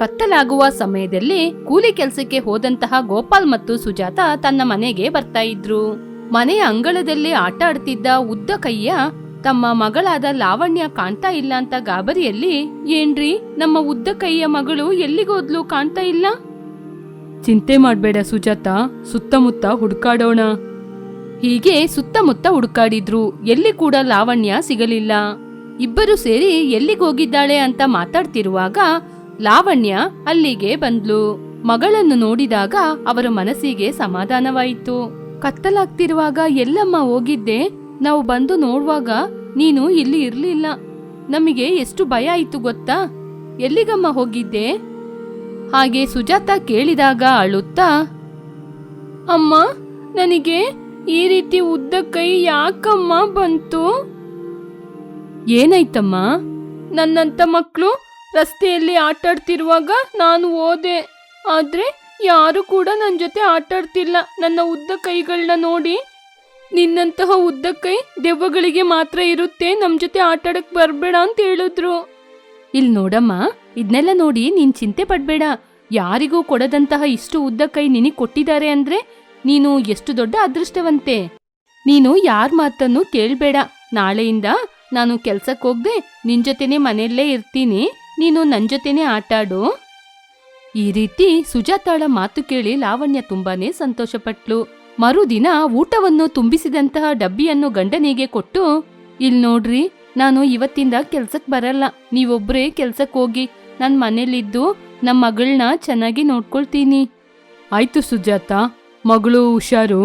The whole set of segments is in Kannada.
ಕತ್ತಲಾಗುವ ಸಮಯದಲ್ಲಿ ಕೂಲಿ ಕೆಲಸಕ್ಕೆ ಹೋದಂತಹ ಗೋಪಾಲ್ ಮತ್ತು ಸುಜಾತ ತನ್ನ ಮನೆಗೆ ಬರ್ತಾ ಇದ್ರು. ಮನೆಯ ಅಂಗಳದಲ್ಲಿ ಆಟ ಆಡ್ತಿದ್ದ ಉದ್ದ ಕೈಯ ತಮ್ಮ ಮಗಳಾದ ಲಾವಣ್ಯ ಕಾಣ್ತಾ ಇಲ್ಲ ಅಂತ ಗಾಬರಿಯಲ್ಲಿ, ಏನ್ರಿ, ನಮ್ಮ ಉದ್ದ ಕೈಯ ಮಗಳು ಎಲ್ಲಿಗೋದ್ಲು ಕಾಣ್ತಾ ಇಲ್ಲ? ಚಿಂತೆ ಮಾಡಬೇಡ ಸುಜಾತ, ಸುತ್ತಮುತ್ತ ಹುಡುಕಾಡೋಣ. ಹೀಗೆ ಸುತ್ತಮುತ್ತ ಹುಡುಕಾಡಿದ್ರು. ಎಲ್ಲಿ ಕೂಡ ಲಾವಣ್ಯ ಸಿಗಲಿಲ್ಲ. ಇಬ್ಬರು ಸೇರಿ ಎಲ್ಲಿಗೋಗಿದ್ದಾಳೆ ಅಂತ ಮಾತಾಡ್ತಿರುವಾಗ ಲಾವಣ್ಯ ಅಲ್ಲಿಗೆ ಬಂದ್ಲು. ಮಗಳನ್ನು ನೋಡಿದಾಗ ಅವರ ಮನಸ್ಸಿಗೆ ಸಮಾಧಾನವಾಯಿತು. ಕತ್ತಲಾಗ್ತಿರುವಾಗ, ಎಲ್ಲಮ್ಮ, ಹೋಗಿದ್ದೆ. ನಾವು ಬಂದು ನೋಡುವಾಗ ನೀನು ಇಲ್ಲಿ ಇರ್ಲಿಲ್ಲ. ನಮಗೆ ಎಷ್ಟು ಭಯ ಆಯ್ತು ಗೊತ್ತಾ? ಎಲ್ಲಿಗಮ್ಮ ಹೋಗಿದ್ದೆ? ಹಾಗೆ ಸುಜಾತ ಕೇಳಿದಾಗ ಅಳುತ್ತಾ, ಅಮ್ಮ, ನನಗೆ ಈ ರೀತಿ ಉದ್ದ ಕೈ ಯಾಕಮ್ಮ ಬಂತು? ಏನಾಯ್ತಮ್ಮ? ನನ್ನಂತ ಮಕ್ಕಳು ರಸ್ತೆಯಲ್ಲಿ ಆಟಾಡ್ತಿರುವಾಗ ನಾನು ಓದೆ ಆದ್ರೆ ಯಾರು ಕೂಡ ನನ್ನ ಜೊತೆ ಆಟಾಡ್ತಿಲ್ಲ. ನನ್ನ ಉದ್ದ ಕೈಗಳನ್ನ ನೋಡಿ. ನಿನ್ನಂತಹ ಉದ್ದ ಕೈ ದೆವ್ವಗಳಿಗೆ ಮಾತ್ರ ಇರುತ್ತೆ. ನಮ್ಮ ಜೊತೆ ಆಟಾಡಕ್ ಬರ್ಬೇಡ ಅಂತ ಹೇಳಿದ್ರು. ಇಲ್ ನೋಡಮ್ಮ ಇದನ್ನೆಲ್ಲ ನೋಡಿ ನೀನ್ ಚಿಂತೆ ಪಡ್ಬೇಡ. ಯಾರಿಗೂ ಕೊಡದಂತಹ ಇಷ್ಟು ಉದ್ದ ಕೈ ನಿನಗೆ ಕೊಟ್ಟಿದ್ದಾರೆ ಅಂದ್ರೆ ನೀನು ಎಷ್ಟು ದೊಡ್ಡ ಅದೃಷ್ಟವಂತೆ. ನೀನು ಯಾರ ಮಾತನ್ನು ಕೇಳ್ಬೇಡ. ನಾಳೆಯಿಂದ ನಾನು ಕೆಲ್ಸಕ್ಕೆ ಹೋಗ್ದೆ ನಿನ್ ಜೊತೆನೆ ಮನೆಯಲ್ಲೇ ಇರ್ತೀನಿ. ನೀನು ನನ್ನ ಜೊತೆನೆ ಆಟಾಡು. ಈ ರೀತಿ ಸುಜಾತಾಳ ಮಾತು ಕೇಳಿ ಲಾವಣ್ಯ ತುಂಬಾನೇ ಸಂತೋಷಪಟ್ಲು. ಮರುದಿನ ಊಟವನ್ನು ತುಂಬಿಸಿದಂತಹ ಡಬ್ಬಿಯನ್ನು ಗಂಡನಿಗೆ ಕೊಟ್ಟು, ಇಲ್ ನೋಡ್ರಿ, ನಾನು ಇವತ್ತಿಂದ ಕೆಲ್ಸಕ್ ಬರಲ್ಲ. ನೀವೊಬ್ರೇ ಕೆಲ್ಸಕ್ ಹೋಗಿ, ನನ್ ಮನೇಲಿದ್ದು ನಮ್ಮ ಮಗಳನ್ನ ಚೆನ್ನಾಗಿ ನೋಡ್ಕೊಳ್ತೀನಿ. ಆಯ್ತು ಸುಜಾತ, ಮಗಳು ಹುಷಾರು.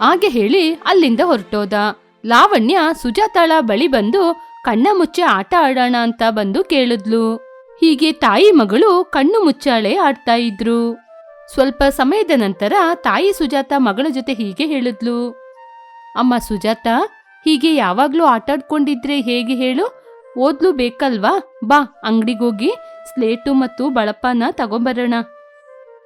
ಹಾಗೆ ಹೇಳಿ ಅಲ್ಲಿಂದ ಹೊರಟೋದ. ಲಾವಣ್ಯ ಸುಜಾತಾಳ ಬಳಿ ಬಂದು ಕಣ್ಣ ಮುಚ್ಚಿ ಆಟ ಆಡೋಣ ಅಂತ ಬಂದು ಕೇಳಿದ್ಲು. ಹೀಗೆ ತಾಯಿ ಮಗಳು ಕಣ್ಣು ಮುಚ್ಚಾಳೆ ಆಡ್ತಾ ಇದ್ರು. ಸ್ವಲ್ಪ ಸಮಯದ ನಂತರ ತಾಯಿ ಸುಜಾತ ಮಗಳ ಜೊತೆ ಹೀಗೆ ಹೇಳಿದ್ಲು. ಅಮ್ಮ ಸುಜಾತ, ಹೀಗೆ ಯಾವಾಗ್ಲೂ ಆಟಾಡ್ಕೊಂಡಿದ್ರೆ ಹೇಗೆ ಹೇಳು? ಓದ್ಲು ಬೇಕಲ್ವಾ? ಬಾ ಅಂಗಡಿಗೋಗಿ ಸ್ಲೇಟು ಮತ್ತು ಬಳಪನ ತಗೊಂಬರೋಣ.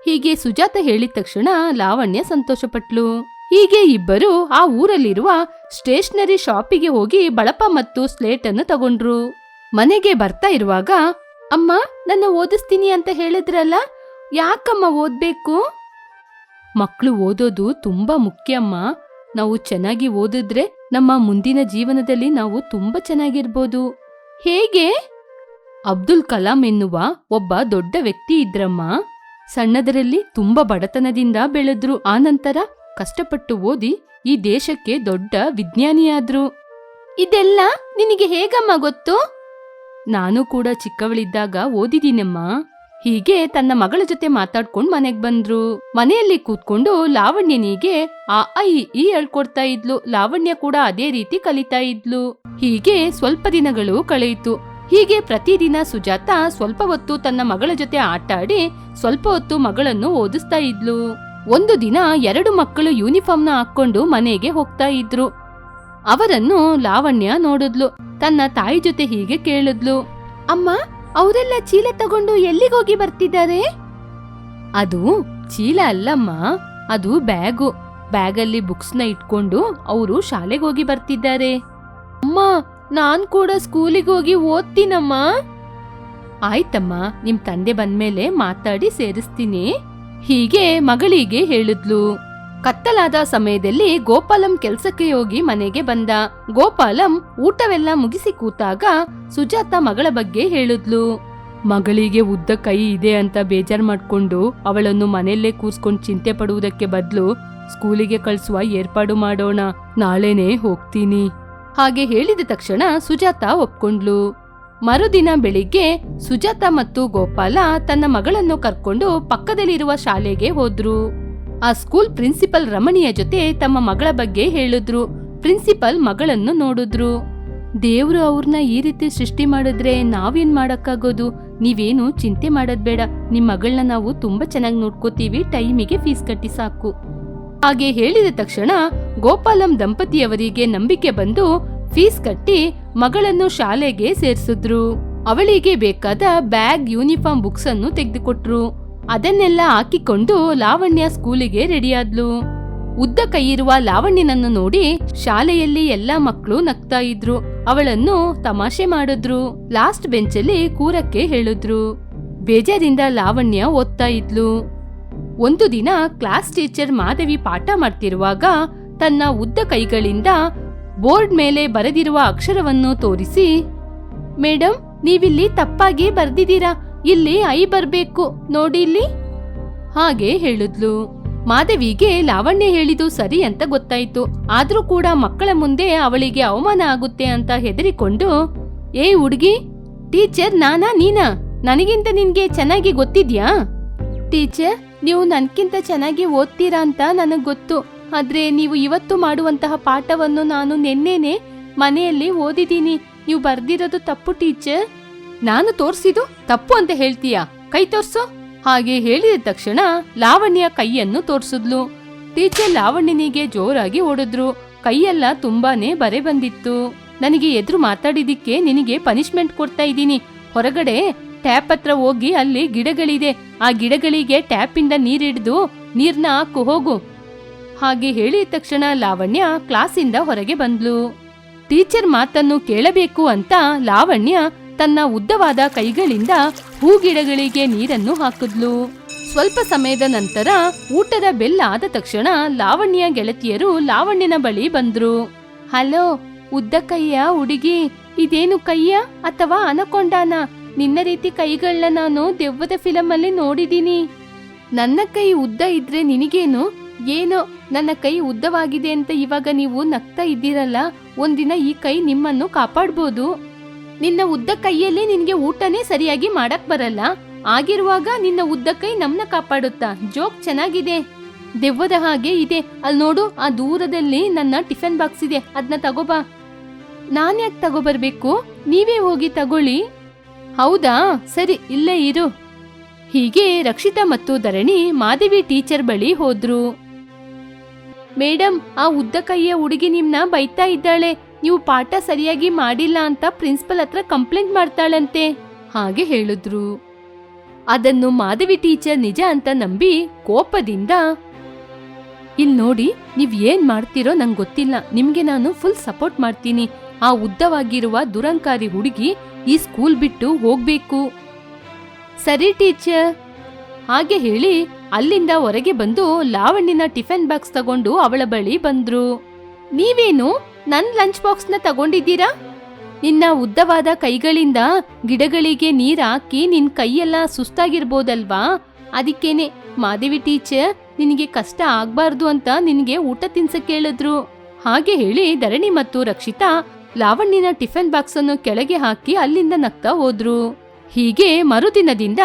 ಹೀಗೆ ಸುಜಾತ ಹೇಳಿದ ತಕ್ಷಣ ಲಾವಣ್ಯ ಸಂತೋಷಪಟ್ಲು. ಹೀಗೆ ಇಬ್ಬರು ಆ ಊರಲ್ಲಿರುವ ಸ್ಟೇಷನರಿ ಶಾಪಿಗೆ ಹೋಗಿ ಬಳಪ ಮತ್ತು ಸ್ಲೇಟ್ ಅನ್ನು ತಗೊಂಡ್ರು. ಮನೆಗೆ ಬರ್ತಾ ಇರುವಾಗ, ಅಮ್ಮ, ನನ್ನ ಓದಿಸ್ತೀನಿ ಅಂತ ಹೇಳಿದ್ರಲ್ಲ, ಯಾಕಮ್ಮ ಓದ್ಬೇಕು? ಮಕ್ಕಳು ಓದೋದು ತುಂಬಾ ಮುಖ್ಯಮ್ಮ. ನಾವು ಚೆನ್ನಾಗಿ ಓದಿದ್ರೆ ನಮ್ಮ ಮುಂದಿನ ಜೀವನದಲ್ಲಿ ನಾವು ತುಂಬಾ ಚೆನ್ನಾಗಿರ್ಬೋದು. ಹೇಗೆ? ಅಬ್ದುಲ್ ಕಲಾಂ ಎನ್ನುವ ಒಬ್ಬ ದೊಡ್ಡ ವ್ಯಕ್ತಿ ಇದ್ರಮ್ಮ. ಸಣ್ಣದರಲ್ಲಿ ತುಂಬಾ ಬಡತನದಿಂದ ಬೆಳೆದ್ರು. ಆನಂತರ ಕಷ್ಟಪಟ್ಟು ಓದಿ ಈ ದೇಶಕ್ಕೆ ದೊಡ್ಡ ವಿಜ್ಞಾನಿಯಾದ್ರು. ಇದೆಲ್ಲ ನಿನಗೆ ಹೇಗಮ್ಮ ಗೊತ್ತು? ನಾನು ಕೂಡ ಚಿಕ್ಕವಳಿದ್ದಾಗ ಓದಿದೀನಮ್ಮ ಹೀಗೆ ತನ್ನ ಮಗಳ ಜೊತೆ ಮಾತಾಡ್ಕೊಂಡು ಮನೆಗ್ ಬಂದ್ರು. ಮನೆಯಲ್ಲಿ ಕೂತ್ಕೊಂಡು ಲಾವಣ್ಯನಿಗೆ ಆ ಐ ಈ ಹೇಳ್ಕೊಡ್ತಾ ಇದ್ಲು. ಲಾವಣ್ಯ ಕೂಡ ಅದೇ ರೀತಿ ಕಲಿತಾ ಇದ್ಲು. ಹೀಗೆ ಸ್ವಲ್ಪ ದಿನಗಳು ಕಳೆಯಿತು. ಹೀಗೆ ಪ್ರತಿದಿನ ಸುಜಾತ ಸ್ವಲ್ಪ ಹೊತ್ತು ತನ್ನ ಮಗಳ ಜೊತೆ ಆಟಾಡಿ ಸ್ವಲ್ಪ ಹೊತ್ತು ಮಗಳನ್ನು ಓದಿಸ್ತಾ ಇದ್ಲು. ಒಂದು ದಿನ ಎರಡು ಮಕ್ಕಳು ಯೂನಿಫಾರ್ಮ್ನ ಹಾಕೊಂಡು ಮನೆಗೆ ಹೋಗ್ತಾ ಇದ್ರು. ಅವರನ್ನು ಲಾವಣ್ಯ ನೋಡಿದ್ಲು. ತನ್ನ ತಾಯಿ ಜೊತೆ ಹೀಗೆ ಕೇಳಿದ್ಲು. ಅಮ್ಮ ಅವರೆಲ್ಲ ಚೀಲ ತಗೊಂಡು ಎಲ್ಲಿಗೋಗಿ ಬರ್ತಿದ್ದಾರೆ? ಅದು ಚೀಲ ಅಲ್ಲಮ್ಮ ಅದು ಬ್ಯಾಗು. ಬ್ಯಾಗಲ್ಲಿ ಬುಕ್ಸ್ನ ಇಟ್ಕೊಂಡು ಅವರು ಶಾಲೆಗೆ ಹೋಗಿ ಬರ್ತಿದ್ದಾರೆ. ಅಮ್ಮ ನಾನ್ ಕೂಡ ಸ್ಕೂಲಿಗೆ ಹೋಗಿ ಓದ್ತೀನಮ್ಮ. ಆಯ್ತಮ್ಮ ನಿಮ್ ತಂದೆ ಬಂದ್ಮೇಲೆ ಮಾತಾಡಿ ಸೇರಿಸ್ತೀನಿ. ಹೀಗೆ ಮಗಳಿಗೆ ಹೇಳಿದ್ಲು. ಕತ್ತಲಾದ ಸಮಯದಲ್ಲಿ ಗೋಪಾಲಂ ಕೆಲ್ಸಕ್ಕೆ ಹೋಗಿ ಮನೆಗೆ ಬಂದ. ಗೋಪಾಲಂ ಊಟವೆಲ್ಲ ಮುಗಿಸಿ ಕೂತಾಗ ಸುಜಾತ ಮಗಳ ಬಗ್ಗೆ ಹೇಳಿದ್ಲು. ಮಗಳಿಗೆ ಉದ್ದ ಕೈ ಇದೆ ಅಂತ ಬೇಜಾರ್ ಮಾಡ್ಕೊಂಡು ಅವಳನ್ನು ಮನೆಯಲ್ಲೇ ಕೂರ್ಸ್ಕೊಂಡು ಚಿಂತೆ ಪಡುವುದಕ್ಕೆ ಬದಲು ಸ್ಕೂಲಿಗೆ ಕಳಿಸುವ ಏರ್ಪಾಡು ಮಾಡೋಣ, ನಾಳೆನೇ ಹೋಗ್ತೀನಿ. ಹಾಗೆ ಹೇಳಿದ ತಕ್ಷಣ ಸುಜಾತ ಒಪ್ಕೊಂಡ್ಲು. ಮರುದಿನ ಬೆಳಿಗ್ಗೆ ಸುಜಾತ ಮತ್ತು ಗೋಪಾಲ ತನ್ನ ಮಗಳನ್ನು ಕರ್ಕೊಂಡು ಪಕ್ಕದಲ್ಲಿರುವ ಶಾಲೆಗೆ ಹೋದ್ರು. ಆ ಸ್ಕೂಲ್ ಪ್ರಿನ್ಸಿಪಲ್ ರಮಣಿಯ ಜೊತೆ ತಮ್ಮ ಮಗಳ ಬಗ್ಗೆ ಹೇಳಿದ್ರು. ಪ್ರಿನ್ಸಿಪಲ್ ಮಗಳನ್ನು ನೋಡಿದ್ರು. ದೇವ್ರು ಅವ್ರನ್ನ ಈ ರೀತಿ ಸೃಷ್ಟಿ ಮಾಡಿದ್ರೆ ನಾವೇನ್ ಮಾಡಕ್ಕಾಗೋದು? ನೀವೇನು ಚಿಂತೆ ಮಾಡೋದ್ ಬೇಡ. ನಿಮ್ ಮಗಳನ್ನ ನಾವು ತುಂಬಾ ಚೆನ್ನಾಗಿ ನೋಡ್ಕೋತೀವಿ. ಟೈಮಿಗೆ ಫೀಸ್ ಕಟ್ಟಿ ಸಾಕು. ಹಾಗೆ ಹೇಳಿದ ತಕ್ಷಣ ಗೋಪಾಲಂ ದಂಪತಿಯವರಿಗೆ ನಂಬಿಕೆ ಬಂದು ಫೀಸ್ ಕಟ್ಟಿ ಮಗಳನ್ನು ಶಾಲೆಗೆ ಸೇರಿಸಿದ್ರು. ಅವಳಿಗೆ ಬೇಕಾದ ಬ್ಯಾಗ್, ಯೂನಿಫಾರ್ಮ್, ಬುಕ್ಸ್ ಅನ್ನು ತೆಗೆದುಕೊಟ್ರು. ಅದನ್ನೆಲ್ಲ ಹಾಕಿಕೊಂಡು ಲಾವಣ್ಯ ಸ್ಕೂಲಿಗೆ ರೆಡಿಯಾದ್ಲು. ಉದ್ದ ಕೈಯಿರುವ ಲಾವಣ್ಯನನ್ನು ನೋಡಿ ಶಾಲೆಯಲ್ಲಿ ಎಲ್ಲಾ ಮಕ್ಕಳು ನಗ್ತಾ ಇದ್ರು. ಅವಳನ್ನು ತಮಾಷೆ ಮಾಡಿದ್ರು. ಲಾಸ್ಟ್ ಬೆಂಚಲ್ಲಿ ಕೂರಕ್ಕೆ ಹೇಳಿದ್ರು. ಬೇಜಾರಿಂದ ಲಾವಣ್ಯ ಓದ್ತಾ ಇದ್ಲು. ಒಂದು ದಿನ ಕ್ಲಾಸ್ ಟೀಚರ್ ಮಾಧವಿ ಪಾಠ ಮಾಡ್ತಿರುವಾಗ ತನ್ನ ಉದ್ದ ಕೈಗಳಿಂದ ಬೋರ್ಡ್ ಮೇಲೆ ಬರೆದಿರುವ ಅಕ್ಷರವನ್ನು ತೋರಿಸಿ ಮೇಡಮ್ ನೀವಿಲ್ಲಿ ತಪ್ಪಾಗಿ ಬರ್ದಿದ್ದೀರಾ? ಇಲ್ಲಿ ಐ ಬರ್ಬೇಕು. ನೋಡಿ ಇಲ್ಲಿ. ಹಾಗೆ ಹೇಳಿದ್ಲು. ಮಾಧವಿಗೆ ಲಾವಣ್ಯ ಹೇಳಿದು ಸರಿ ಅಂತ ಗೊತ್ತಾಯ್ತು. ಆದ್ರೂ ಕೂಡ ಮಕ್ಕಳ ಮುಂದೆ ಅವಳಿಗೆ ಅವಮಾನ ಆಗುತ್ತೆ ಅಂತ ಹೆದರಿಕೊಂಡು, ಏ ಹುಡುಗಿ, ಟೀಚರ್ ನಾನಾ ನೀನಾ? ನನಗಿಂತ ನಿನ್ಗೆ ಚೆನ್ನಾಗಿ ಗೊತ್ತಿದ್ಯಾ? ಟೀಚರ್, ನೀವು ನನ್ಕಿಂತ ಚೆನ್ನಾಗಿ ಓದ್ತೀರಾ ಅಂತ ನನಗ್ ಗೊತ್ತು. ಆದ್ರೆ ನೀವು ಇವತ್ತು ಮಾಡುವಂತಹ ಪಾಠವನ್ನು ನಾನು ನಿನ್ನೆನೆ ಮನೆಯಲ್ಲಿ ಓದಿದ್ದೀನಿ. ನೀವು ಬರ್ದಿರೋದು ತಪ್ಪು, ಟೀಚರ್. ನಾನು ತೋರ್ಸಿದು ತಪ್ಪು ಅಂತ ಹೇಳ್ತೀಯಾ? ಕೈ ತೋರ್ಸು. ಹಾಗೆ ಹೇಳಿದ ತಕ್ಷಣ ಲಾವಣ್ಯ ಕೈಯನ್ನು ತೋರ್ಸಿದ್ಲು. ಟೀಚರ್ ಲಾವಣ್ಯನಿಗೆ ಜೋರಾಗಿ ಓಡಿದ್ರು. ಕೈಯೆಲ್ಲ ತುಂಬಾನೇ ಬರೆ ಬಂದಿತ್ತು. ನನಗೆ ಎದುರು ಮಾತಾಡಿದಿಕ್ಕೆ ನಿನಗೆ ಪನಿಷ್ಮೆಂಟ್ ಕೊಡ್ತಾ ಇದ್ದೀನಿ. ಹೊರಗಡೆ ಟ್ಯಾಪ್ ಹತ್ರ ಹೋಗಿ ಅಲ್ಲಿ ಗಿಡಗಳಿದೆ. ಆ ಗಿಡಗಳಿಗೆ ಟ್ಯಾಪಿಂದ ನೀರಿಡ್ದು ನೀರ್ನ ಹಾಕು, ಹೋಗು. ಹಾಗೆ ಹೇಳಿದ ತಕ್ಷಣ ಲಾವಣ್ಯ ಕ್ಲಾಸಿಂದ ಹೊರಗೆ ಬಂದ್ಲು. ಟೀಚರ್ ಮಾತನ್ನು ಕೇಳಬೇಕು ಅಂತ ಲಾವಣ್ಯ ತನ್ನ ಉದ್ದವಾದ ಕೈಗಳಿಂದ ಹೂಗಿಡಗಳಿಗೆ ನೀರನ್ನು ಹಾಕಿದ್ಲು. ಸ್ವಲ್ಪ ಸಮಯದ ನಂತರ ಊಟದ ಬೆಲ್ಲ ಆದ ತಕ್ಷಣ ಲಾವಣ್ಯ ಗೆಳತಿಯರು ಲಾವಣ್ಯನ ಬಳಿ ಬಂದ್ರು. ಹಲೋ ಉದ್ದ ಕೈಯ ಹುಡುಗಿ, ಇದೇನು ಕೈಯ ಅಥವಾ ಅನಕೊಂಡಾನ? ನಿನ್ನ ರೀತಿ ಕೈಗಳನ್ನ ನಾನು ದೆವ್ವದ ಫಿಲಂ ಅಲ್ಲಿ ನೋಡಿದೀನಿ. ನನ್ನ ಕೈ ಉದ್ದ ಇದ್ರೆ ನಿನಗೇನು? ಏನೋ, ನನ್ನ ಕೈ ಉದ್ದವಾಗಿದೆ ಅಂತ ಇವಾಗ ನೀವು ನಗ್ತಾ ಇದ್ದೀರಲ್ಲ, ಒಂದಿನ ಈ ಕೈ ನಿಮ್ಮನ್ನು ಕಾಪಾಡ್ಬೋದು. ನಿನ್ನ ಉದ್ದ ಕೈಯಲ್ಲಿ ನಿನ್ಗೆ ಊಟನೇ ಸರಿಯಾಗಿ ಮಾಡಕ್ ಬರಲ್ಲ. ಆಗಿರುವಾಗ ನಿನ್ನ ಉದ್ದ ಕೈ ನಮ್ನ ಕಾಪಾಡುತ್ತಾ? ಜೋಕ್ ಚೆನ್ನಾಗಿದೆ. ದೆವ್ವದ ಹಾಗೆ ಇದೆ. ಅಲ್ಲಿ ನೋಡು, ಆ ದೂರದಲ್ಲಿ ನನ್ನ ಟಿಫನ್ ಬಾಕ್ಸ್ ಇದೆ. ಅದನ್ನ ತಗೋಬಾ. ನಾನ್ಯಾಕೆ ತಗೋಬರ್ಬೇಕು? ನೀವೇ ಹೋಗಿ ತಗೊಳ್ಳಿ. ಹೌದಾ? ಸರಿ, ಇಲ್ಲೇ ಇರು. ಹೀಗೆ ರಕ್ಷಿತಾ ಮತ್ತು ಧರಣಿ ಮಾಧವಿ ಟೀಚರ್ ಬಳಿ ಹೋದ್ರು. ಮೇಡಮ್ ಆ ಉದ್ದ ಕೈಯ ಹುಡುಗಿ ನಿಮ್ನ ಬೈತಾ ಇದ್ದಾಳೆ. ನೀವು ಪಾಠ ಸರಿಯಾಗಿ ಮಾಡಿಲ್ಲ ಅಂತ ಪ್ರಿನ್ಸಿಪಲ್ ಹತ್ರ ಕಂಪ್ಲೇಂಟ್ ಮಾಡ್ತಾಳಂತೆ. ಹಾಗೆ ಹೇಳಿದ್ರು. ಅದನ್ನು ಮಾಧವಿ ಟೀಚರ್ ನಿಜ ಅಂತ ನಂಬಿ ಕೋಪದಿಂದ, ಇಲ್ ನೋಡಿ, ನೀವ್ ಏನ್ ಮಾಡ್ತೀರೋ ನಂಗೆ ಗೊತ್ತಿಲ್ಲ. ನಿಮ್ಗೆ ನಾನು ಫುಲ್ ಸಪೋರ್ಟ್ ಮಾಡ್ತೀನಿ. ಆ ಉದ್ದವಾಗಿರುವ ದುರಂಕಾರಿ ಹುಡುಗಿ ಈ ಸ್ಕೂಲ್ ಬಿಟ್ಟು ಹೋಗ್ಬೇಕು. ಸರಿ ಟೀಚರ್, ಹಾಗೆ ಹೇಳಿ ಅಲ್ಲಿಂದ ಹೊರಗೆ ಬಂದು ಲಾವಣ್ಯನ ಟಿಫನ್ ಬಾಕ್ಸ್ ತಗೊಂಡು ಅವಳ ಬಳಿ ಬಂದ್ರು. ನೀವೇನು ನನ್ ಲಂಚ್ ಬಾಕ್ಸ್ನ ತಗೊಂಡಿದ್ದೀರಾ? ನಿನ್ನ ಉದ್ದವಾದ ಕೈಗಳಿಂದ ಗಿಡಗಳಿಗೆ ನೀರ್ ಹಾಕಿ ನಿನ್ ಕೈಯೆಲ್ಲ ಸುಸ್ತಾಗಿರ್ಬೋದಲ್ವಾ? ಅದಕ್ಕೇನೆ, ಮಾದೇವಿ ಟೀಚರ್, ನಿನಗೆ ಕಷ್ಟ ಆಗ್ಬಾರ್ದು ಅಂತ ನಿನಗೆ ಊಟ ತಿನ್ಸಕ್ ಹೇಳಿದ್ರು ಹಾಗೆ ಹೇಳಿ ಧರಣಿ ಮತ್ತು ರಕ್ಷಿತಾ ಲಾವಣ್ಯನ ಟಿಫನ್ ಬಾಕ್ಸ್ ಅನ್ನು ಕೆಳಗೆ ಹಾಕಿ ಅಲ್ಲಿಂದ ನಗ್ತಾ ಹೋದ್ರು. ಹೀಗೆ ಮರುದಿನದಿಂದ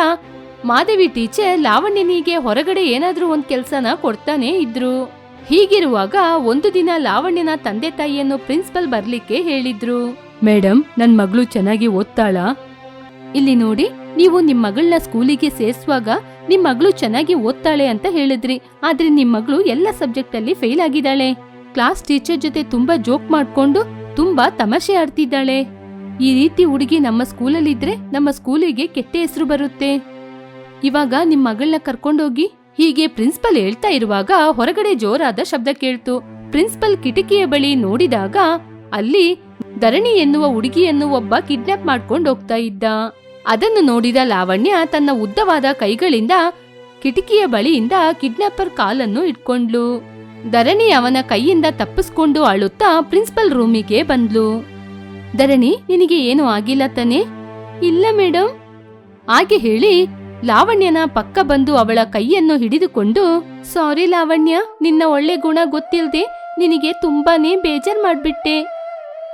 ಮಾದೇವಿ ಟೀಚರ್ ಲಾವಣ್ಯನಿಗೆ ಹೊರಗಡೆ ಏನಾದ್ರೂ ಒಂದ್ ಕೆಲ್ಸನ ಕೊಡ್ತಾನೆ ಇದ್ರು. ಹೀಗಿರುವಾಗ ಒಂದು ದಿನ ಲಾವಣ್ಯನ ತಂದೆ ತಾಯಿಯನ್ನು ಪ್ರಿನ್ಸಿಪಲ್ ಬರ್ಲಿಕ್ಕೆ ಹೇಳಿದ್ರು. ಮೇಡಮ್ ನನ್ ಮಗಳು ಚೆನ್ನಾಗಿ ಓದ್ತಾಳ. ಇಲ್ಲಿ ನೋಡಿ, ನೀವು ನಿಮ್ ಮಗಳನ್ನ ಸ್ಕೂಲಿಗೆ ಸೇರಿಸುವಾಗ ನಿಮ್ ಮಗಳು ಚೆನ್ನಾಗಿ ಓದ್ತಾಳೆ ಅಂತ ಹೇಳಿದ್ರಿ. ಆದ್ರೆ ನಿಮ್ ಮಗಳು ಎಲ್ಲ ಸಬ್ಜೆಕ್ಟ್ ಅಲ್ಲಿ ಫೇಲ್ ಆಗಿದ್ದಾಳೆ. ಕ್ಲಾಸ್ ಟೀಚರ್ ಜೊತೆ ತುಂಬಾ ಜೋಕ್ ಮಾಡ್ಕೊಂಡು ತುಂಬಾ ತಮಾಷೆ ಆಡ್ತಿದ್ದಾಳೆ. ಈ ರೀತಿ ಹುಡುಗಿ ನಮ್ಮ ಸ್ಕೂಲಲ್ಲಿದ್ರೆ ನಮ್ಮ ಸ್ಕೂಲಿಗೆ ಕೆಟ್ಟ ಹೆಸರು ಬರುತ್ತೆ. ಇವಾಗ ನಿಮ್ ಮಗಳನ್ನ ಕರ್ಕೊಂಡೋಗಿ ಹೀಗೆ ಪ್ರಿನ್ಸಿಪಲ್ ಹೇಳ್ತಾ ಇರುವಾಗ ಹೊರಗಡೆ ಜೋರಾದ ಶಬ್ದ ಕೇಳ್ತು. ಪ್ರಿನ್ಸಿಪಲ್ ಕಿಟಕಿಯ ಬಳಿ ನೋಡಿದಾಗ ಅಲ್ಲಿ ಧರಣಿ ಎನ್ನುವ ಹುಡುಗಿಯನ್ನು ಒಬ್ಬ ಕಿಡ್ನಾಪ್ ಮಾಡ್ಕೊಂಡು ಹೋಗ್ತಾ ಇದ್ದ. ಅದನ್ನು ನೋಡಿದ ಲಾವಣ್ಯ ತನ್ನ ಉದ್ದವಾದ ಕೈಗಳಿಂದ ಕಿಟಕಿಯ ಬಳಿಯಿಂದ ಕಿಡ್ನಾಪರ್ ಕಾಲನ್ನು ಇಟ್ಕೊಂಡ್ಲು. ಧರಣಿ ಅವನ ಕೈಯಿಂದ ತಪ್ಪಿಸ್ಕೊಂಡು ಅಳುತ್ತಾ ಪ್ರಿನ್ಸಿಪಲ್ ರೂಮಿಗೆ ಬಂದ್ಲು. ಧರಣಿ, ನಿನಗೆ ಏನು ಆಗಿಲ್ಲ ತಾನೆ? ಇಲ್ಲ ಮೇಡಮ್ ಹಾಗೆ ಹೇಳಿ ಲಾವಣ್ಯನ ಪಕ್ಕ ಬಂದು ಅವಳ ಕೈಯನ್ನು ಹಿಡಿದುಕೊಂಡು, ಸಾರಿ ಲಾವಣ್ಯ, ನಿನ್ನ ಒಳ್ಳೆ ಗುಣ ಗೊತ್ತಿಲ್ಲದೆ ನಿನಗೆ ತುಂಬಾನೇ ಬೇಜಾರ್ ಮಾಡ್ಬಿಟ್ಟೆ.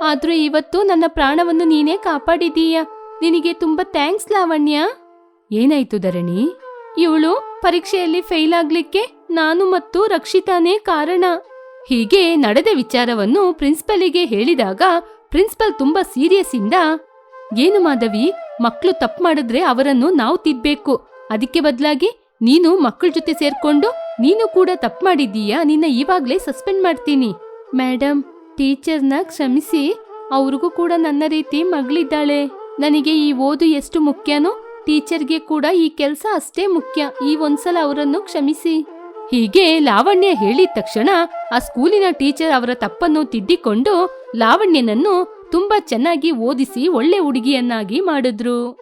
ಆದ್ರೂ ಇವತ್ತು ನನ್ನ ಪ್ರಾಣವನ್ನು ನೀನೇ ಕಾಪಾಡಿದೀಯ ನಿನಗೆ ತುಂಬಾ ಥ್ಯಾಂಕ್ಸ್ ಲಾವಣ್ಯ. ಏನಾಯ್ತು ಧರಣಿ? ಇವಳು ಪರೀಕ್ಷೆಯಲ್ಲಿ ಫೇಲ್ ಆಗ್ಲಿಕ್ಕೆ ನಾನು ಮತ್ತು ರಕ್ಷಿತಾನೇ ಕಾರಣ. ಹೀಗೆ ನಡೆದ ವಿಚಾರವನ್ನು ಪ್ರಿನ್ಸಿಪಲಿಗೆ ಹೇಳಿದಾಗ, ಪ್ರಿನ್ಸಿಪಲ್ ತುಂಬಾ ಸೀರಿಯಸ್ ಇಂದ ಏನು ಮಾಧವಿ ಮಕ್ಕಳು ತಪ್ಪು ಮಾಡಿದ್ರೆ ಅವರನ್ನು ನಾವು ತಿದ್ಬೇಕು. ಅದಕ್ಕೆ ಬದಲಾಗಿ ನೀನು ಮಕ್ಕಳ ಜೊತೆ ಸೇರ್ಕೊಂಡು ನೀನು ಕೂಡ ತಪ್ಪು ಮಾಡಿದ್ದೀಯಾ? ನಿನ್ನ ಇವಾಗ್ಲೇ ಸಸ್ಪೆಂಡ್ ಮಾಡ್ತೀನಿ. ಮೇಡಮ್ ಟೀಚರ್ನ ಕ್ಷಮಿಸಿ. ಅವ್ರಿಗೂ ಕೂಡ ನನ್ನ ರೀತಿ ಮಗಳಿದ್ದಾಳೆ. ನನಗೆ ಈ ಓದು ಎಷ್ಟು ಮುಖ್ಯನೋ ಟೀಚರ್ಗೆ ಕೂಡ ಈ ಕೆಲಸ ಅಷ್ಟೇ ಮುಖ್ಯ. ಈ ಒಂದ್ಸಲ ಅವರನ್ನು ಕ್ಷಮಿಸಿ. ಹೀಗೆ ಲಾವಣ್ಯ ಹೇಳಿದ ತಕ್ಷಣ ಆ ಸ್ಕೂಲಿನ ಟೀಚರ್ ಅವರ ತಪ್ಪನ್ನು ತಿದ್ದಿಕೊಂಡು ಲಾವಣ್ಯನನ್ನು ತುಂಬಾ ಚೆನ್ನಾಗಿ ಓದಿಸಿ ಒಳ್ಳೆ ಹುಡುಗಿಯನ್ನಾಗಿ ಮಾಡಿದ್ರು.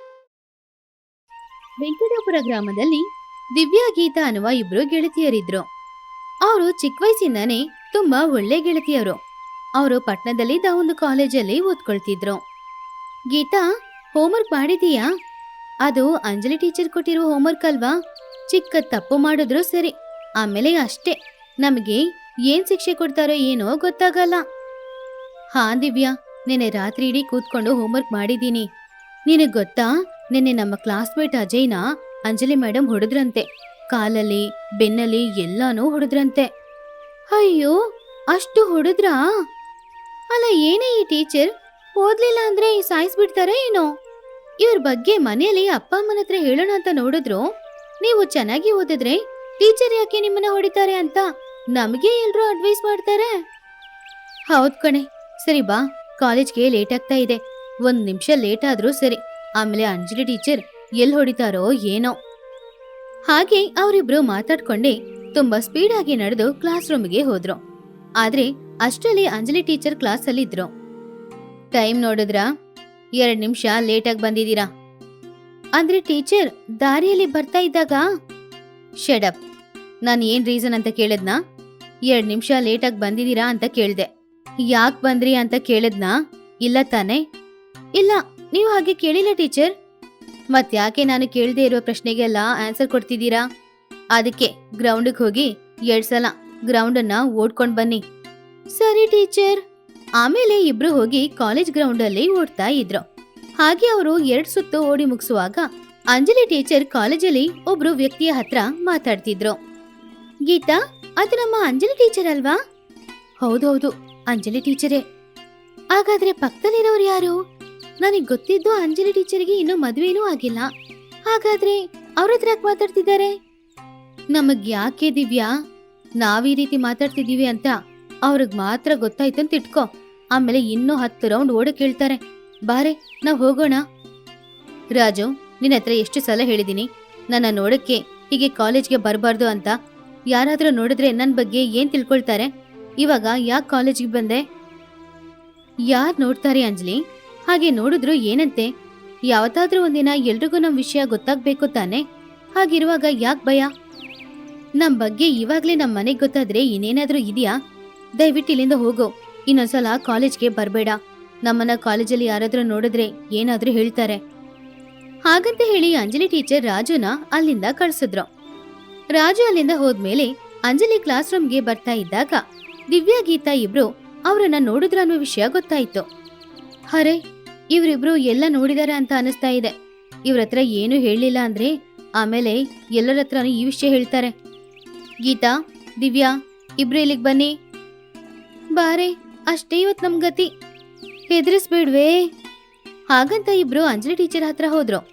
ವೆಂಕಟಾಪುರ ಗ್ರಾಮದಲ್ಲಿ ದಿವ್ಯಾ, ಗೀತಾ ಅನ್ನುವ ಇಬ್ರು ಗೆಳತಿಯರಿದ್ರು. ಅವರು ಚಿಕ್ಕ ವಯಸ್ಸಿಂದಾನೇ ತುಂಬಾ ಒಳ್ಳೆ ಗೆಳತಿಯರು. ಅವರು ಪಟ್ಟಣದಲ್ಲಿದ್ದ ಒಂದು ಕಾಲೇಜಲ್ಲಿ ಓದ್ಕೊಳ್ತಿದ್ರು. ಗೀತಾ, ಹೋಮ್ವರ್ಕ್ ಮಾಡಿದೀಯಾ ಅದು ಅಂಜಲಿ ಟೀಚರ್ ಕೊಟ್ಟಿರೋ ಹೋಮ್ವರ್ಕ್ ಅಲ್ವಾ? ಚಿಕ್ಕ ತಪ್ಪು ಮಾಡಿದ್ರು ಸರಿ. ಆಮೇಲೆ ಅಷ್ಟೇ. ನಮಗೆ ಏನ್ ಶಿಕ್ಷೆ ಕೊಡ್ತಾರೋ ಏನೋ ಗೊತ್ತಾಗಲ್ಲ. ಹಾ, ದಿವ್ಯಾ. ನೆನ್ನೆ ರಾತ್ರಿ ಇಡೀ ಕೂತ್ಕೊಂಡು ಹೋಮ್ವರ್ಕ್ ಮಾಡಿದ್ದೀನಿ. ನಿನಗ್ ಗೊತ್ತಾ? ನಿನ್ನೆ ನಮ್ಮ ಕ್ಲಾಸ್ಮೇಟ್ ಅಜಯ್ನ ಅಂಜಲಿ ಮೇಡಮ್ ಹೊಡೆದ್ರಂತೆ. ಕಾಲಲ್ಲಿ, ಬೆನ್ನಲ್ಲಿ ಎಲ್ಲಾನು ಹೊಡೆದ್ರಂತೆ. ಅಯ್ಯೋ, ಅಷ್ಟು ಹೊಡೆದ್ರಾ? ಅಲ್ಲ, ಏನೇ ಈ ಟೀಚರ್? ಓದ್ಲಿಲ್ಲ ಅಂದ್ರೆ ಸಾಯಿಸ್ಬಿಡ್ತಾರ ಏನೋ? ಇವ್ರ ಬಗ್ಗೆ ಮನೆಯಲ್ಲಿ ಅಪ್ಪ ಅಮ್ಮನ ಹತ್ರ ಹೇಳೋಣ ಅಂತ ನೋಡಿದ್ರು, ನೀವು ಚೆನ್ನಾಗಿ ಓದಿದ್ರೆ ಟೀಚರ್ ಯಾಕೆ ನಿಮ್ಮನ್ನ ಹೊಡಿತಾರೆ ಅಂತ ನಮಗೆ ಎಲ್ಲರೂ ಅಡ್ವೈಸ್ ಮಾಡ್ತಾರೆ. ಹೌದ್ ಕಣೆ. ಸರಿ ಬಾ. ಕಾಲೇಜ್ಗೆ ಲೇಟ್ ಆಗ್ತಾ ಇದೆ. ಒಂದ್ ನಿಮಿಷ ಲೇಟ್ ಆದ್ರೂ ಸರಿ. ಆಮೇಲೆ ಅಂಜಲಿ ಟೀಚರ್ ಎಲ್ ಹೊಡಿತಾರೋ ಏನೋ. ಹಾಗೆ ಅವರಿಬ್ರು ಮಾತಾಡ್ಕೊಂಡೆ ತುಂಬಾ ಸ್ಪೀಡ್ ಆಗಿ ನಡೆದು ಕ್ಲಾಸ್ ರೂಮ್ಗೆ ಹೋದ್ರು. ಆದ್ರೆ ಅಷ್ಟರಲ್ಲಿ ಅಂಜಲಿ ಟೀಚರ್ ಕ್ಲಾಸ್ ಅಲ್ಲಿ ಇದ್ರು. ಟೈಮ್ ನೋಡಿದ್ರಾ? ಎರಡ್ ನಿಮಿಷ ಲೇಟಾಗಿ ಬಂದಿದ್ದೀರಾ? ಅಂದ್ರೆ ಟೀಚರ್ ದಾರಿಯಲ್ಲಿ ಬರ್ತಾ ಇದ್ದಾಗ? ಶಡಪ್ ನಾನು ಏನ್ ರೀಸನ್ ಅಂತ ಕೇಳಿದ್ನಾ? ಎರಡ್ ನಿಮಿಷ ಲೇಟಾಗಿ ಬಂದಿದ್ದೀರಾ ಅಂತ ಕೇಳ್ದೆ. ಯಾಕ್ ಬಂದ್ರಿ ಅಂತ ಕೇಳಿದ್ನಾ? ಇಲ್ಲ ತಾನೆ. ಇಲ್ಲ, ನೀವು ಹಾಗೆ ಕೇಳಿಲ್ಲ ಟೀಚರ್. ಮತ್ ಯಾಕೆ ನಾನು ಕೇಳದೆ ಇರುವ ಪ್ರಶ್ನೆಗೆಲ್ಲ ಆನ್ಸರ್ ಕೊಡ್ತಿದ್ದೀರಾ? ಅದಕ್ಕೆ ಗ್ರೌಂಡಿಗೆ ಹೋಗಿ ಎರಡ್ ಸಲ ಗ್ರೌಂಡನ್ನ ಓಡ್ಕೊಂಡು ಬನ್ನಿ. ಸರಿ ಟೀಚರ್. ಆಮೇಲೆ ಇಬ್ರು ಹೋಗಿ ಕಾಲೇಜ್ ಗ್ರೌಂಡ್ ಅಲ್ಲಿ ಓಡ್ತಾ ಇದ್ರು. ಹಾಗೆ ಅವರು ಎರಡ್ ಸುತ್ತು ಓಡಿ ಮುಗಿಸುವಾಗ ಅಂಜಲಿ ಟೀಚರ್ ಕಾಲೇಜಲ್ಲಿ ಒಬ್ರು ವ್ಯಕ್ತಿಯ ಹತ್ರ ಮಾತಾಡ್ತಿದ್ರು. ಗೀತಾ, ಅದು ನಮ್ಮ ಅಂಜಲಿ ಟೀಚರ್ ಅಲ್ವಾ? ಹೌದೌದು. ಅಂಜಲಿ ಟೀಚರೇ. ಹಾಗಾದ್ರೆ ಪಕ್ಕದಲ್ಲಿರೋರು ಯಾರು? ನನಗ್ ಗೊತ್ತಿದ್ದು ಅಂಜಲಿ ಟೀಚರ್ಗೆ ಇನ್ನೂ ಮದುವೆನೂ ಆಗಿಲ್ಲ. ಹಾಗಾದ್ರೆ ಅವ್ರ ಹತ್ರ ಯಾಕೆ ಮಾತಾಡ್ತಿದ್ದಾರೆ? ನಮಗ್ ಯಾಕೆ ದಿವ್ಯಾ? ನಾವ್ ಈ ರೀತಿ ಮಾತಾಡ್ತಿದೀವಿ ಅಂತ ಅವ್ರಿಗೆ ಮಾತ್ರ ಗೊತ್ತಾಯ್ತು ಅಂತ ಇಟ್ಕೋ. ಆಮೇಲೆ ಇನ್ನೂ ಹತ್ತು ರೌಂಡ್ ಓಡಕ್ ಹೇಳ್ತಾರೆ ಬಾರೆ, ನಾವ್ ಹೋಗೋಣ. ರಾಜು ನಿನ್ನ ಹತ್ರ ಎಷ್ಟು ಸಲ ಹೇಳಿದೀನಿ. ನನ್ನ ನೋಡಕ್ಕೆ ಹೀಗೆ ಕಾಲೇಜ್ಗೆ ಬರಬಾರ್ದು ಅಂತ. ಯಾರಾದ್ರೂ ನೋಡಿದ್ರೆ ನನ್ನ ಬಗ್ಗೆ ಏನ್ ತಿಳ್ಕೊಳ್ತಾರೆ? ಇವಾಗ ಯಾಕೆ ಕಾಲೇಜಿಗೆ ಬಂದೆ? ಯಾರ್ ನೋಡ್ತಾರೆ ಅಂಜಲಿ? ಹಾಗೆ ನೋಡಿದ್ರು ಏನಂತೆ? ಯಾವತ್ತಾದ್ರೂ ಒಂದಿನ ಎಲ್ರಿಗೂ ನಮ್ಮ ವಿಷಯ ಗೊತ್ತಾಗ್ಬೇಕು ತಾನೆ? ಹಾಗಿರುವಾಗ ಯಾಕೆ ಭಯ? ನಮ್ಮ ಬಗ್ಗೆ ಇವಾಗಲೇ ನಮ್ಮ ಮನೆಗೆ ಗೊತ್ತಾದ್ರೆ ಇನ್ನೇನಾದರೂ ಇದೆಯಾ? ದಯವಿಟ್ಟು ಇಲ್ಲಿಂದ ಹೋಗು. ಇನ್ನೊಂದ್ಸಲ ಕಾಲೇಜ್ಗೆ ಬರಬೇಡ. ನಮ್ಮನ್ನ ಕಾಲೇಜಲ್ಲಿ ಯಾರಾದರೂ ನೋಡಿದ್ರೆ ಏನಾದರೂ ಹೇಳ್ತಾರೆ. ಹಾಗಂತ ಹೇಳಿ ಅಂಜಲಿ ಟೀಚರ್ ರಾಜುನ ಅಲ್ಲಿಂದ ಕಳಿಸಿದ್ರು. ರಾಜು ಅಲ್ಲಿಂದ ಹೋದ್ಮೇಲೆ ಅಂಜಲಿ ಕ್ಲಾಸ್ ರೂಮ್ಗೆ ಬರ್ತಾ ಇದ್ದಾಗ ದಿವ್ಯಾ ಗೀತಾ ಇಬ್ರು ಅವರನ್ನ ನೋಡಿದ್ರ ಅನ್ನೋ ವಿಷಯ ಗೊತ್ತಾಯ್ತು. ಅರೆ, ಇವ್ರಿಬ್ರು ಎಲ್ಲ ನೋಡಿದಾರೆ ಅಂತ ಅನಿಸ್ತಾ ಇದೆ. ಇವ್ರ ಹತ್ರ ಏನು ಹೇಳಲಿಲ್ಲ ಅಂದ್ರೆ ಆಮೇಲೆ ಎಲ್ಲರ ಹತ್ರನೂ ಈ ವಿಷಯ ಹೇಳ್ತಾರೆ. ಗೀತಾ, ದಿವ್ಯಾ, ಇಬ್ರು ಇಲ್ಲಿಗೆ ಬನ್ನಿ. ಬಾರೆ, ಅಷ್ಟೇ ಇವತ್ ನಮ್ ಗತಿ. ಹೆದರಿಸ್ಬೇಡ್ವೇ? ಹಾಗಂತ ಇಬ್ರು ಅಂಜಲಿ ಟೀಚರ್ ಹತ್ರ ಹೋದ್ರು.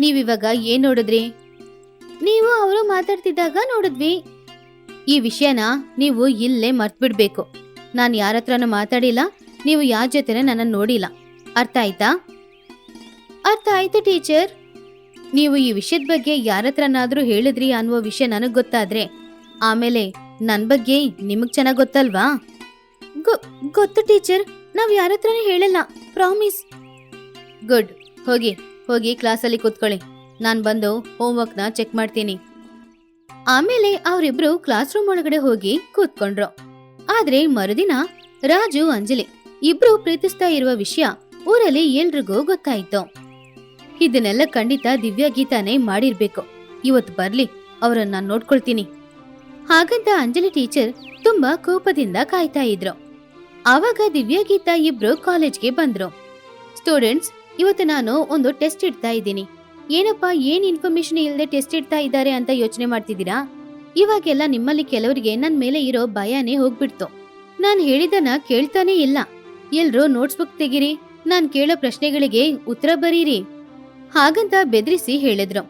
ನೀವಿವಾಗ ಏನ್ ನೋಡಿದ್ರಿ? ನೀವು ಅವರು ಮಾತಾಡ್ತಿದ್ದಾಗ ನೋಡಿದ್ವಿ. ಈ ವಿಷಯನ ನೀವು ಇಲ್ಲೇ ಮರ್ತ್ಬಿಡ್ಬೇಕು. ನಾನು ಯಾರ ಹತ್ರನೂ ಮಾತಾಡಿಲ್ಲ, ನೀವು ಯಾರ ಜೊತೆನೆ ನನ್ನನ್ನು ನೋಡಿಲ್ಲ. ಅರ್ಥ ಆಯ್ತಾ? ಅರ್ಥ ಆಯ್ತು ಟೀಚರ್. ನೀವು ಈ ವಿಷಯದ ಬಗ್ಗೆ ಯಾರ ಹತ್ರನಾದ್ರೂ ಹೇಳಿದ್ರಿ ಅನ್ನುವ ವಿಷಯ ನನಗ್ ಗೊತ್ತಾದ್ರೆ, ಆಮೇಲೆ ನನ್ ಬಗ್ಗೆ ನಿಮಗ್ ಚೆನ್ನಾಗ್ ಗೊತ್ತಲ್ವಾ? ಗೊತ್ತು ಟೀಚರ್, ನಾವ್ ಯಾರ ಹತ್ರನೂ ಹೇಳಲ್ಲ, ಪ್ರಾಮಿಸ್. ಗುಡ್, ಹೋಗಿ ಹೋಗಿ ಕ್ಲಾಸಲ್ಲಿ ಕೂತ್ಕೊಳ್ಳಿ. ನಾನು ಬಂದು ಹೋಮ್ವರ್ಕ್ನ ಚೆಕ್ ಮಾಡ್ತೀನಿ. ಆಮೇಲೆ ಅವರಿಬ್ರು ಕ್ಲಾಸ್ ರೂಮ್ ಒಳಗಡೆ ಹೋಗಿ ಕೂತ್ಕೊಂಡ್ರು. ಆದ್ರೆ ಮರುದಿನ ರಾಜು, ಅಂಜಲಿ ಇಬ್ರು ಪ್ರೀತಿಸ್ತಾ ಇರುವ ವಿಷಯ ಊರಲ್ಲಿ ಎಲ್ರಿಗೂ ಗೊತ್ತಾಯ್ತು. ಇದನ್ನೆಲ್ಲ ಖಂಡಿತ ದಿವ್ಯಾ ಗೀತಾನೇ ಮಾಡಿರ್ಬೇಕು. ಇವತ್ತು ಬರ್ಲಿ, ಅವರನ್ನ ನಾನ್ ನೋಡ್ಕೊಳ್ತೀನಿ. ಹಾಗಂತ ಅಂಜಲಿ ಟೀಚರ್ ತುಂಬಾ ಕೋಪದಿಂದ ಕಾಯ್ತಾ ಇದ್ರು. ಆವಾಗ ದಿವ್ಯಾ ಗೀತಾ ಇಬ್ರು ಕಾಲೇಜ್ಗೆ ಬಂದ್ರು. ಸ್ಟೂಡೆಂಟ್ಸ್, ಇವತ್ತು ನಾನು ಒಂದು ಟೆಸ್ಟ್ ಇಡ್ತಾ ಇದ್ದೀನಿ. ಏನಪ್ಪಾ, ಏನ್ ಇನ್ಫಾರ್ಮೇಶನ್ ಇಲ್ಲದೆ ಟೆಸ್ಟ್ ಇಡ್ತಾ ಇದ್ದಾರೆ ಅಂತ ಯೋಚನೆ ಮಾಡ್ತಿದ್ದೀರಾ? ಇವಾಗೆಲ್ಲ ನಿಮ್ಮಲ್ಲಿ ಕೆಲವರಿಗೆ ನನ್ ಮೇಲೆ ಇರೋ ಭಯನೇ ಹೋಗ್ಬಿಡ್ತು. ನಾನ್ ಹೇಳಿದನ ಕೇಳ್ತಾನೆ ಇಲ್ಲ. ಎಲ್ರೂ ನೋಟ್ಸ್ ಬುಕ್ ತೆಗಿರಿ, ನಾನ್ ಕೇಳೋ ಪ್ರಶ್ನೆಗಳಿಗೆ ಉತ್ತರ ಬರೀರಿ. ಹಾಗಂತ ಬೆದರಿಸಿ ಹೇಳಿದ್ರು.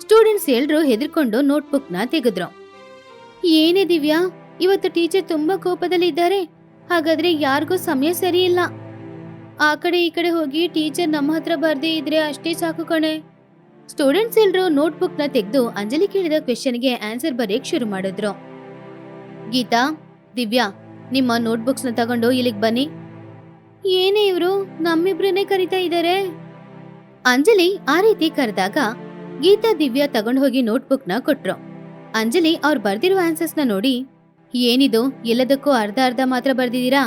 ಸ್ಟೂಡೆಂಟ್ಸ್ ಎಲ್ರೂ ಹೆದರ್ಕೊಂಡು ನೋಟ್ಬುಕ್ನ ತೆಗೆದ್ರು. ಏನೇ ದಿವ್ಯಾ, ಇವತ್ತು ಟೀಚರ್ ತುಂಬಾ ಕೋಪದಲ್ಲಿ ಇದ್ದಾರೆ ಹಾಗಾದ್ರೆ ಯಾರಿಗೂ ಸಮಯ ಸರಿ ಇಲ್ಲ. ಆ ಕಡೆ ಈ ಕಡೆ ಹೋಗಿ ಟೀಚರ್ ನಮ್ಮ ಹತ್ರ ಬರ್ದೇ ಇದ್ರೆ ಅಷ್ಟೇ ಸಾಕು ಕಣೆ. ಸ್ಟೂಡೆಂಟ್ಸ್ ಎಲ್ರು ನೋಟ್ಬುಕ್ನ ನ ತೆಗೆದು ಅಂಜಲಿ ಕೇಳಿದ ಕ್ವೆಶನ್ಗೆ ಆನ್ಸರ್ ಬರೆಯಕ್ ಶುರು ಮಾಡಿದ್ರು. ಗೀತಾ, ದಿವ್ಯಾ, ನಿಮ್ಮ ನೋಟ್ಬುಕ್ಸ್ನ ತಗೊಂಡು ಇಲ್ಲಿಗೆ ಬನ್ನಿ. ಏನೇ ಇವರು, ನಮ್ಮಿಬ್ರನ್ನೇ ಕರಿತಾ ಇದ್ದಾರೆ ಅಂಜಲಿ ಆ ರೀತಿ ಕರೆದಾಗ ಗೀತಾ, ದಿವ್ಯಾ ತಗೊಂಡು ಹೋಗಿ ನೋಟ್ಬುಕ್ನ ನ ಕೊಟ್ರು. ಅಂಜಲಿ ಅವ್ರು ಬರ್ದಿರೋ ಆನ್ಸರ್ಸ್ ನೋಡಿ, ಏನಿದು, ಎಲ್ಲದಕ್ಕೂ ಅರ್ಧ ಅರ್ಧ ಮಾತ್ರ ಬರ್ದಿದ್ದೀರಾ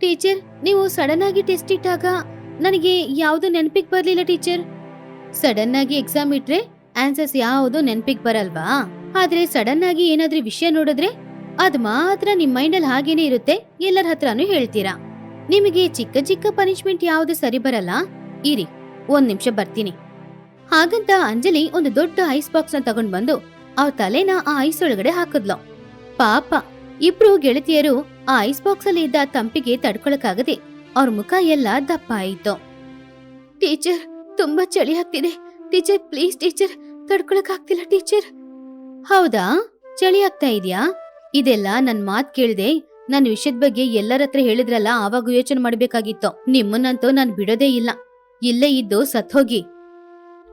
ಟೀಚರ್, ನೀವು ಸಡನ್ ಆಗಿ ಟೆಸ್ಟ್ ಇಟ್ಟಾಗ ನನಗೆ ಯಾವುದು ನೆನಪಿಗೆ ಬರಲಿಲ್ಲ ಟೀಚರ್? ಸಡನ್ ಆಗಿ ಎಕ್ಸಾಮ್ ಇಟ್ರೆ ಆನ್ಸರ್ಸ್ ಯಾವುದು ನೆನ್ಪಿಗ್ ಬರಲ್ವಾ? ಆದ್ರೆ ಸಡನ್ ಆಗಿ ಏನಾದ್ರೂ ವಿಷಯ ನೋಡಿದ್ರೆ ಅದ್ ಮಾತ್ರ ನಿಮ್ ಮೈಂಡಲ್ಲಿ ಹಾಗೇನೆ ಇರುತ್ತೆ ಎಲ್ಲರ ಹತ್ರನೂ ಹೇಳ್ತೀರಾ? ನಿಮಗೆ ಚಿಕ್ಕ ಚಿಕ್ಕ ಪನಿಷ್ಮೆಂಟ್ ಯಾವ್ದು ಸರಿ ಬರಲ್ಲ? ಇರಿ, ಒಂದ್ ನಿಮಿಷ ಬರ್ತೀನಿ. ಹಾಗಂತ ಅಂಜಲಿ ಒಂದು ದೊಡ್ಡ ಐಸ್ ಬಾಕ್ಸ್ನ ತಗೊಂಡ್ ಬಂದು ಅವ್ರ ತಲೆನ ಆ ಐಸ್ ಒಳಗಡೆ ಹಾಕಿದ್ಲು. ಪಾಪ, ಇಬ್ರು ಗೆಳತಿಯರು ಆ ಐಸ್ ಬಾಕ್ಸ್ ಅಲ್ಲಿ ಇದ್ದ ತಂಪಿಗೆ ತಡ್ಕೊಳಕಾಗದೆ ಅವ್ರ ಮುಖ ಎಲ್ಲ ದಪ್ಪ ಆಯಿತು. ಟೀಚರ್ ತುಂಬಾ ಚಳಿ ಆಗ್ತಿದೆ. ಟೀಚರ್, ಪ್ಲೀಸ್ ಟೀಚರ್, ತಡ್ಕೊಳಕ್ ಆಗ್ತಿಲ್ಲ ಟೀಚರ್. ಹೌದಾ? ಚಳಿ ಆಗ್ತಾ ಇದೆಯಾ? ಇದೆಲ್ಲ ನನ್ ಮಾತ್ ಕೇಳ್ದೆ, ನನ್ ವಿಷಯದ ಬಗ್ಗೆ ಎಲ್ಲರ ಹತ್ರ ಹೇಳಿದ್ರಲ್ಲ, ಆವಾಗ ಯೋಚನೆ ಮಾಡ್ಬೇಕಾಗಿತ್ತು. ನಿಮ್ಮನ್ನಂತೂ ನಾನ್ ಬಿಡೋದೇ ಇಲ್ಲ. ಇಲ್ಲೇ ಇದ್ದು ಸತ್ ಹೋಗಿ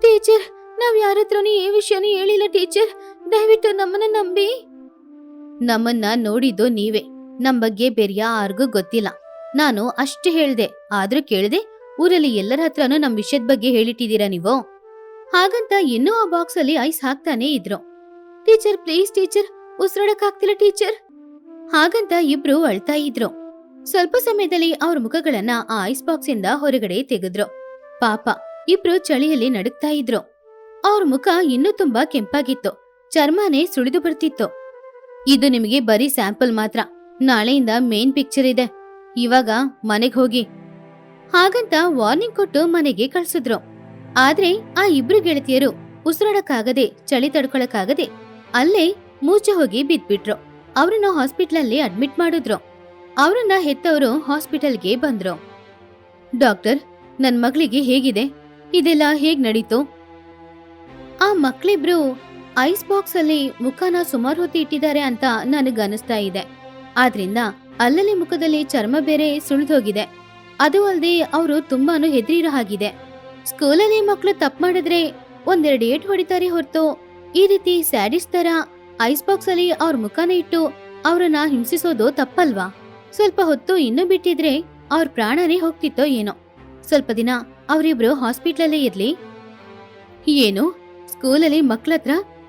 ಟೀಚರ್, ನಾವ್ ಯಾರತ್ರ ಈ ವಿಷಯನೂ ಹೇಳಿಲ್ಲ ಟೀಚರ್. ದಯವಿಟ್ಟು ನಮ್ಮನ್ನ ನಂಬಿ. ನಮ್ಮನ್ನ ನೋಡಿದ್ದು ನೀವೇ. ನಮ್ ಬಗ್ಗೆ ಬೇರೆ ಯಾರಿಗೂ ಗೊತ್ತಿಲ್ಲ. ನಾನು ಅಷ್ಟು ಹೇಳ್ದೆ. ಆದ್ರೂ ಕೇಳ್ದೆ ಊರಲ್ಲಿ ಎಲ್ಲರ ಹತ್ರನೂ ನಮ್ ವಿಷಯದ ಬಗ್ಗೆ ಹೇಳಿಟ್ಟಿದ್ದೀರಾ ನೀವು? ಹಾಗಂತ ಇನ್ನೂ ಆ ಬಾಕ್ಸ್ ಅಲ್ಲಿ ಐಸ್ ಹಾಕ್ತಾನೆ ಇದ್ರು. ಟೀಚರ್, ಪ್ಲೀಸ್ ಟೀಚರ್ ಉಸಿರಾಡಕ್ ಆಗ್ತಿಲ್ಲ ಟೀಚರ್? ಹಾಗಂತ ಇಬ್ರು ಅಳ್ತಾ ಇದ್ರು. ಸ್ವಲ್ಪ ಸಮಯದಲ್ಲಿ ಅವ್ರ ಮುಖಗಳನ್ನ ಆ ಐಸ್ ಬಾಕ್ಸ್ ಇಂದ ಹೊರಗಡೆ ತೆಗೆದ್ರು. ಪಾಪ, ಇಬ್ರು ಚಳಿಯಲ್ಲಿ ನಡುಕ್ತಾ ಇದ್ರು. ಅವ್ರ ಮುಖ ಇನ್ನೂ ತುಂಬಾ ಕೆಂಪಾಗಿತ್ತು. ಚರ್ಮನೇ ಸುಳಿದು ಬರ್ತಿತ್ತು. ಇದು ನಿಮಗೆ ಬರೀ ಸ್ಯಾಂಪಲ್ ಮಾತ್ರ. ನಾಳೆಯಿಂದ ಮೇನ್ ಪಿಕ್ಚರ್ ಇದೆ. ಇವಾಗ ಮನೆಗ್ ಹೋಗಿ ಹಾಗಂತ ವಾರ್ನಿಂಗ್ ಕೊಟ್ಟು ಮನೆಗೆ ಕಳ್ಸಿದ್ರು. ಆದ್ರೆ ಆ ಇಬ್ರು ಗೆಳತಿಯರು ಉಸಿರಾಡಕ್ಕಾಗದೆ, ಚಳಿ ತಡ್ಕೊಳಕ್ಕಾಗದೆ ಅಲ್ಲೇ ಮೂಚೆ ಹೋಗಿ ಬಿದ್ಬಿಟ್ರು. ಅವ್ರನ್ನ ಹಾಸ್ಪಿಟ್ಲಲ್ಲಿ ಅಡ್ಮಿಟ್ ಮಾಡಿದ್ರು. ಅವ್ರನ್ನ ಹೆತ್ತವರು ಹಾಸ್ಪಿಟಲ್ಗೆ ಬಂದ್ರು. ಡಾಕ್ಟರ್, ನನ್ ಮಗಳಿಗೆ ಹೇಗಿದೆ? ಇದೆಲ್ಲ ಹೇಗ್ ನಡೀತು? ಆ ಮಕ್ಳಿಬ್ರು ಐಸ್ ಬಾಕ್ಸ್ ಅಲ್ಲಿ ಮುಖನ ಸುಮಾರು ಹೊತ್ತು ಇಟ್ಟಿದ್ದಾರೆ ಅಂತ ನನಗನ್ನಿಸ್ತಾ ಇದೆ. ಆದ್ರಿಂದ ಅಲ್ಲಲ್ಲಿ ಮುಖದಲ್ಲಿ ಚರ್ಮ ಬೇರೆ ಸುಳಿದೋಗಿದೆ ಅದು ಅಲ್ಲದೆ ಅವರು ತುಂಬಾನು ಹೆದರಿರೋ ಹಾಗಿದೆ. ಸ್ಕೂಲಲ್ಲಿ ಮಕ್ಕಳು ತಪ್ಪು ಮಾಡಿದ್ರೆ ಒಂದೆರಡು ಏಟ್ ಹೊಡಿತಾರೆ ಹೊರತು ಈ ರೀತಿ ಸ್ಯಾಡಿಸ್ ತರ ಐಸ್ ಬಾಕ್ಸ್ ಅಲ್ಲಿ ಅವ್ರ ಮುಖನ ಇಟ್ಟು ಅವ್ರನ್ನ ಹಿಂಸಿಸೋದು ತಪ್ಪಲ್ವಾ? ಸ್ವಲ್ಪ ಹೊತ್ತು ಇನ್ನೂ ಬಿಟ್ಟಿದ್ರೆ ಅವ್ರ ಪ್ರಾಣನೇ ಹೋಗ್ತಿತ್ತೋ ಏನೋ. ಸ್ವಲ್ಪ ದಿನ ಅವರಿಬ್ರು ಹಾಸ್ಪಿಟ್ಲಲ್ಲೇ ಇರ್ಲಿ. ಏನು? ಸ್ಕೂಲಲ್ಲಿ ಮಕ್ಳ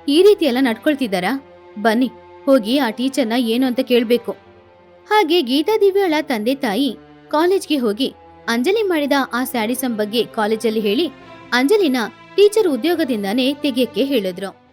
ಈ ರೀತಿ ಎಲ್ಲ ನಡ್ಕೊಳ್ತಿದ್ದಾರಾ? ಬನ್ನಿ, ಹೋಗಿ ಆ ಟೀಚರ್ನ ಏನು ಅಂತ ಕೇಳ್ಬೇಕು. ಹಾಗೆ ಗೀತಾ ದಿವ್ಯಾಳ ತಂದೆ ತಾಯಿ ಕಾಲೇಜ್ಗೆ ಹೋಗಿ ಅಂಜಲಿ ಮಾಡಿದ ಆ ಸ್ಯಾಡಿಸಂ ಬಗ್ಗೆ ಕಾಲೇಜಲ್ಲಿ ಹೇಳಿ ಅಂಜಲಿನ ಟೀಚರ್ ಉದ್ಯೋಗದಿಂದಾನೇ ತೆಗೆಯಕ್ಕೆ ಹೇಳಿದ್ರು.